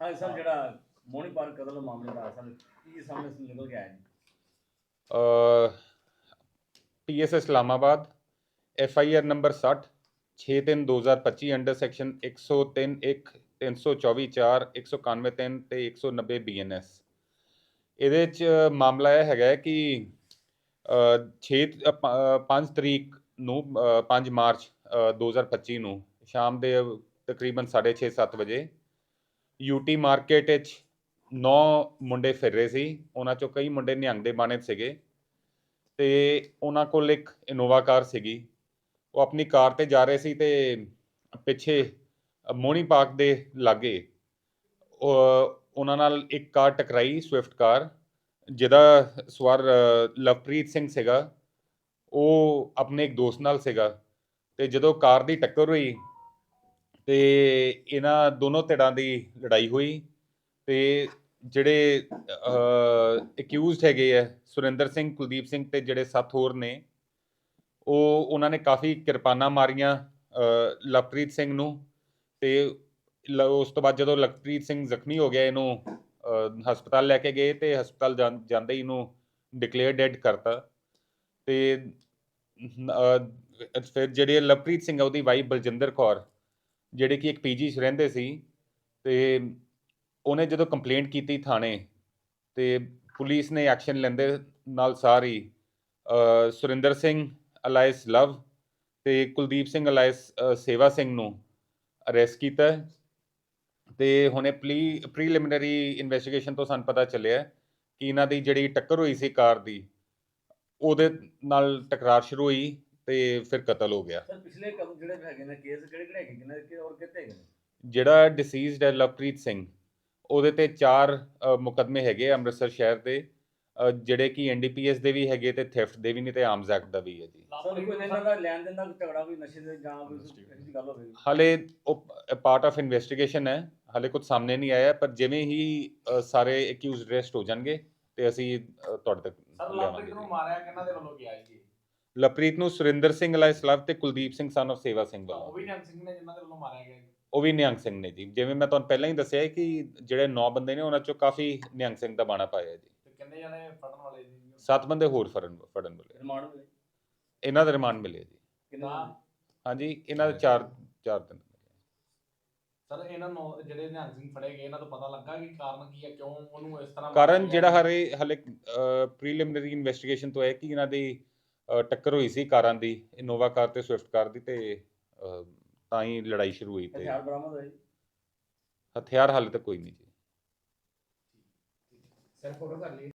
ਹਾਂ ਸਰ ਜਿਹੜਾ ਮੋਣੀ ਪਾਰਕ ਕਤਲ ਦਾ ਮਾਮਲੇ ਦਾ ਅਸਲ ਕੀ ਸਾਹਮਣੇ ਨਿਕਲ ਕੇ ਆਇਆ ਜੀ PS Islamabad F I R number 60 6/3/2025 under section 103 1 324 4 191 3 ਤੇ 190 ਬੀਐਨਐਸ ਇਹਦੇ ਚ ਮਾਮਲਾ ਇਹ ਹੈਗਾ ਹੈ ਕਿ 6 5 ਤਰੀਕ ਨੂੰ 5 ਮਾਰਚ ਅ, 2025 ਨੂੰ ਸ਼ਾਮ ਦੇ ਤਕਰੀਬਨ 6:30 7 ਵਜੇ ਯੂਟੀ ਮਾਰਕੀਟ ਵਿੱਚ ਨੌ ਮੁੰਡੇ ਫਿਰ ਰਹੇ ਸੀ। ਉਹਨਾਂ ਚੋਂ ਕਈ ਮੁੰਡੇ ਨਿਹੰਗ ਦੇ ਬਾਣੇ ਸੀਗੇ ਤੇ ਉਹਨਾਂ ਕੋਲ ਇੱਕ ਇਨੋਵਾ ਕਾਰ ਸੀਗੀ। ਉਹ ਆਪਣੀ ਕਾਰ ਤੇ ਜਾ ਰਹੇ ਸੀ ਤੇ ਪਿੱਛੇ ਮੋਣੀ ਪਾਰਕ ਦੇ ਲਾਗੇ ਉਹਨਾਂ ਨਾਲ ਇੱਕ ਕਾਰ ਟਕਰਾਈ ਸਵਿਫਟ ਕਾਰ, ਜਿਹਦਾ ਸਵਾਰ ਲਵਪ੍ਰੀਤ ਸਿੰਘ ਸੀਗਾ। ਉਹ ਆਪਣੇ ਇੱਕ ਦੋਸਤ ਨਾਲ ਸੀਗਾ ਤੇ ਜਦੋਂ ਕਾਰ ਦੀ ਟੱਕਰ ਹੋਈ ਤੇ ਇਹਨਾਂ ਦੋਨੋਂ ਧਿਰਾਂ ਦੀ ਲੜਾਈ ਹੋਈ ਤੇ ਜਿਹੜੇ ਅਕਿਊਜ਼ਡ ਹੈਗੇ ਆ ਸੁਰਿੰਦਰ ਸਿੰਘ, ਕੁਲਦੀਪ ਸਿੰਘ ਤੇ ਜਿਹੜੇ ਸੱਤ ਹੋਰ ਨੇ, ਉਹ, ਉਹਨਾਂ ਨੇ ਕਾਫੀ ਕਿਰਪਾਨਾਂ ਮਾਰੀਆਂ ਲਵਪ੍ਰੀਤ ਸਿੰਘ ਨੂੰ ਤੇ ਲ- ਉਸ ਤੋਂ ਬਾਅਦ ਜਦੋਂ ਲਵਪ੍ਰੀਤ ਸਿੰਘ ਜ਼ਖਮੀ ਹੋ ਗਿਆ ਇਹਨੂੰ ਹਸਪਤਾਲ ਲੈ ਕੇ ਗਏ ਤੇ ਹਸਪਤਾਲ ਜਾਂ- ਜਾਂਦੇ ਹੀ ਇਹਨੂੰ ਡਿਕਲੇਅਰ ਡੈਡ ਕਰਤਾ ਤੇ ਫਿਰ ਜਿਹੜੇ ਲਵਪ੍ਰੀਤ ਸਿੰਘ ਆ ਉਹਦੀ ਵਾਈਫ ਬਲਜਿੰਦਰ ਕੌਰ ਜਿਹੜੇ ਕਿ ਇੱਕ ਪੀਜੀ 'ਚ ਰਹਿੰਦੇ ਸੀ ਤੇ ਉਹਨੇ ਜਦੋਂ ਕੰਪਲੇਂਟ ਕੀਤੀ ਥਾਣੇ ਤੇ ਪੁਲਿਸ ਨੇ ਐਕਸ਼ਨ ਲੈਂਦੇ ਨਾਲ ਸਾਰੀ ਸੁਰਿੰਦਰ ਸਿੰਘ, ਅਲਾਇਸ ਲਵ ਤੇ ਕੁਲਦੀਪ ਸਿੰਘ, ਅਲਾਇਸ ਸੇਵਾ ਸਿੰਘ ਨੂੰ ਅਰੈਸਟ ਕੀਤਾ ਹੈ। ਤੇ ਹੁਣੇ ਪਲੀ ਪ੍ਰੀਲਿਮਿਨਰੀ ਇਨਵੈਸਟੀਗੇਸ਼ਨ ਤੋਂ ਸਾਨੂੰ ਪਤਾ ਚੱਲਿਆ ਕਿ ਇਹਨਾਂ ਦੀ ਜਿਹੜੀ ਟੱਕਰ ਹੋਈ ਸੀ ਕਾਰ ਦੀ, ਉਹਦੇ ਨਾਲ ਟਕਰਾਰ ਸ਼ੁਰੂ ਹੋਈ ਤੇ ਫਿਰ ਕਤਲ ਹੋ ਗਿਆ। ਸਰ ਪਿਛਲੇ ਕਦੋਂ ਜਿਹੜੇ ਹੈਗੇ ਨੇ ਕੇਸ ਕਿਹੜੇ ਕਿਹੜੇ ਹੈਗੇ ਕਿੰਨੇ ਕਿ ਔਰ ਕਿੱਥੇ ਹੈਗੇ ਨੇ? ਜਿਹੜਾ ਡਿਸੀਜ਼ਡ ਹੈ ਲਵਪ੍ਰੀਤ ਸਿੰਘ ਉਹਦੇ ਤੇ ਚਾਰ ਮੁਕੱਦਮੇ ਹੈਗੇ ਆ ਅੰਮ੍ਰਿਤਸਰ ਸ਼ਹਿਰ ਦੇ। ਜਿਹੜੇ ਕਿ ਐਨਡੀਪੀਐਸ ਦੇ ਵੀ ਹੈਗੇ ਤੇ ਥੈਫਟ ਦੇ ਵੀ ਨੇ ਤੇ ਆਰਮਸ ਐਕਟ ਦਾ ਵੀ ਹੈ ਜੀ। ਸਰ ਕੋਈ ਇਹਨਾਂ ਦਾ ਲੈਣ ਦੇਣ ਦਾ ਝਗੜਾ ਕੋਈ ਨਸ਼ੇ ਦੇ ਜਾਂ ਕੋਈ ਜਿਹੀ ਗੱਲ ਹੋਵੇ? ਹਾਲੇ ਉਹ ਪਾਰਟ ਆਫ ਇਨਵੈਸਟੀਗੇਸ਼ਨ ਹੈ। ਹਾਲੇ ਕੁਝ ਸਾਹਮਣੇ ਨਹੀਂ ਆਇਆ ਪਰ ਜਿਵੇਂ ਹੀ ਸਾਰੇ ਅਕਿਊਜ਼ਡ ਅਰੈਸਟ ਹੋ ਜਾਣਗੇ ਤੇ ਅਸੀਂ ਤੁਹਾਡੇ ਤੱਕ ਸਰ ਲਿਆਵਾਂਗੇ ਲਵਪ੍ਰੀਤ ਨੂੰ। ਮਾਰਿਆ ਕਿਹਨਾਂ ਦੇ ਵੱਲੋਂ ਗਿਆ ਜੀ? ਲਵਪ੍ਰੀਤ ਨੂੰ ਸੁਰਿੰਦਰ ਸਿੰਘ ਅਲਾਇਸਲਵ ਤੇ ਕੁਲਦੀਪ ਸਿੰਘ ਸਨ of ਸੇਵਾ ਸਿੰਘ ਤਾਂ ਉਹ ਵੱਲੋਂ ਵੀ ਨਿਹੰਗ ਸਿੰਘ ਨੇ ਜਿਨ੍ਹਾਂ ਦੇ ਵੱਲੋਂ ਮਾਰਿਆ ਗਿਆ ਜੀ। ਉਹ ਵੀ ਨਿਹੰਗ ਸਿੰਘ ਨੇ ਜੀ। ਜਿਵੇਂ ਮੈਂ ਤੁਹਾਨੂੰ ਪਹਿਲਾਂ ਹੀ ਦੱਸਿਆ ਹੈ ਕਿ ਜਿਹੜੇ 9 ਬੰਦੇ ਨੇ ਉਹਨਾਂ ਚੋਂ ਕਾਫੀ ਨਿਹੰਗ ਸਿੰਘ ਦਾ ਬਾਣਾ ਪਾਇਆ ਜੀ। ਤੇ ਕਿੰਨੇ ਜਣੇ ਫੜਨ ਵਾਲੇ ਜੀ? ਸੱਤ ਬੰਦੇ ਹੋਰ ਫੜਨ ਫੜਨ ਵਾਲੇ। ਰਿਮਾਂਡ ਮਿਲੇ। ਇਹਨਾਂ ਦਾ ਰਿਮਾਂਡ ਮਿਲਿਆ ਜੀ। ਕਿੰਨੇ ਹਾਂਜੀ ਇਹਨਾਂ ਦੇ ਚਾਰ ਚਾਰ ਦਿਨ ਸਰ ਇਹਨਾਂ ਨੂੰ ਜਿਹੜੇ ਨਿਹੰਗ ਸਿੰਘ ਫੜੇ ਗਏ ਇਹਨਾਂ ਤੋਂ ਪਤਾ ਲੱਗਾ ਕਿ ਕਾਰਨ ਕੀ ਹੈ ਕਿਉਂ ਉਹਨੂੰ ਇਸ ਤਰ੍ਹਾਂ ਕਾਰਨ ਜਿਹੜਾ? ਹਰੇ ਹਲੇ ਪ੍ਰੀਲਿਮਿਨਰੀ ਇਨਵੈਸਟੀਗੇਸ਼ਨ ਤੋਂ ਹੈ ਕਿ ਇਹਨਾਂ ਦੀ ਟੱਕਰ ਹੋਈ ਸੀ ਕਾਰਾਂ ਦੀ ਇਨੋਵਾ ਕਾਰ ਤੇ ਸਵਿਫਟ ਕਾਰ ਦੀ ਤੇ ਤਾਂ ਹੀ ਲੜਾਈ ਸ਼ੁਰੂ ਹੋਈ ਤੇ। ਹਥਿਆਰ ਬਰਾਮਦ ਹੋਏ। ਹਥਿਆਰ ਹਾਲੇ ਤੱਕ ਕੋਈ ਨਹੀਂ ਜੀ। ਸਰ ਫੋਟੋ ਕਰ ਲਈ